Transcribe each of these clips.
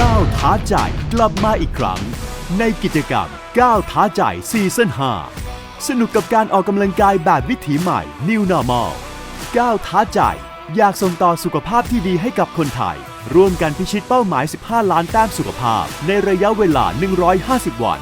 ก้าวท้าใจกลับมาอีกครั้ง ในกิจกรรมก้าวท้าใจซีซั่น5สนุกกับการออกกำลังกายแบบวิถีใหม่ New Normal ก้าวท้าใจอยากส่งต่อสุขภาพที่ดีให้กับคนไทย ร่วมกันพิชิตเป้าหมาย 15 ล้านแต้มสุขภาพ ในระยะเวลา 150 วัน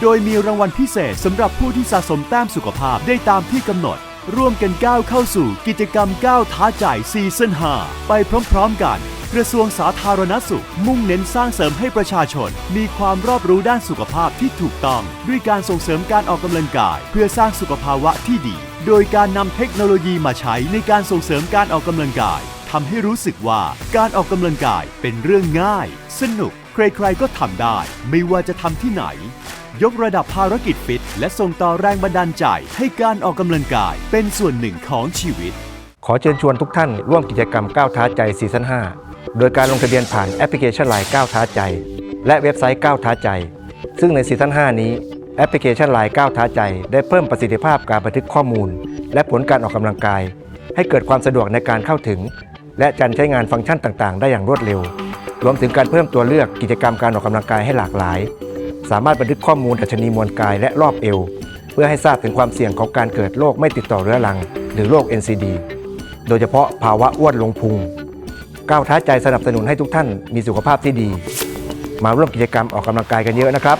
โดยมีรางวัลพิเศษสำหรับผู้ที่สะสมแต้มสุขภาพได้ตามที่กำหนด ร่วมกันก้าวเข้าสู่กิจกรรมก้าวท้าใจซีซั่น5ไปพร้อมๆกัน กระทรวงสาธารณสุข มุ่งเน้นสร้างเสริมให้ประชาชน มีความรอบรู้ด้านสุขภาพที่ถูกต้อง ด้วยการส่งเสริมการออกกำลังกาย เพื่อสร้างสุขภาวะที่ดี โดยการนำเทคโนโลยีมาใช้ในการส่งเสริมการออกกำลังกายทำให้รู้สึกว่าการออกกำลังกายเป็นเรื่องง่าย สนุก ใครๆก็ทำได้ ไม่ว่าจะทำที่ไหน ยกระดับภารกิจฟิต และส่งต่อแรงบันดาลใจ ให้การออกกำลังกายเป็นส่วนหนึ่งของชีวิต ขอเชิญชวนทุกท่านร่วมกิจกรรมก้าวท้าใจซีซั่น5 โดยการลงทะเบียนผ่านแอปพลิเคชันไลน์ก้าวท้าใจ และเว็บไซต์ก้าวท้าใจ ซึ่งในซีซั่น5 นี้แอปพลิเคชันไลน์ก้าวท้าใจ ได้เพิ่มประสิทธิภาพการบันทึกข้อมูล และผลการออกกำลังกาย ให้เกิดความสะดวกในการเข้าถึง และการใช้งานฟังก์ชันต่างๆ ได้อย่างรวดเร็ว รวมถึงการเพิ่มตัวเลือกกิจกรรมการออกกำลังกายให้หลากหลาย สามารถบันทึกข้อมูลดัชนีมวลกายและรอบเอว เพื่อให้ทราบถึงความเสี่ยงของการเกิดโรคไม่ติดต่อเรื้อรัง หรือโรค NCD โดยเฉพาะภาวะอ้วนลงพุง ก้าวท้าใจสนับสนุนให้ทุกท่านมีสุขภาพที่ดี มาร่วมกิจกรรมออกกำลังกายกันเยอะนะครับ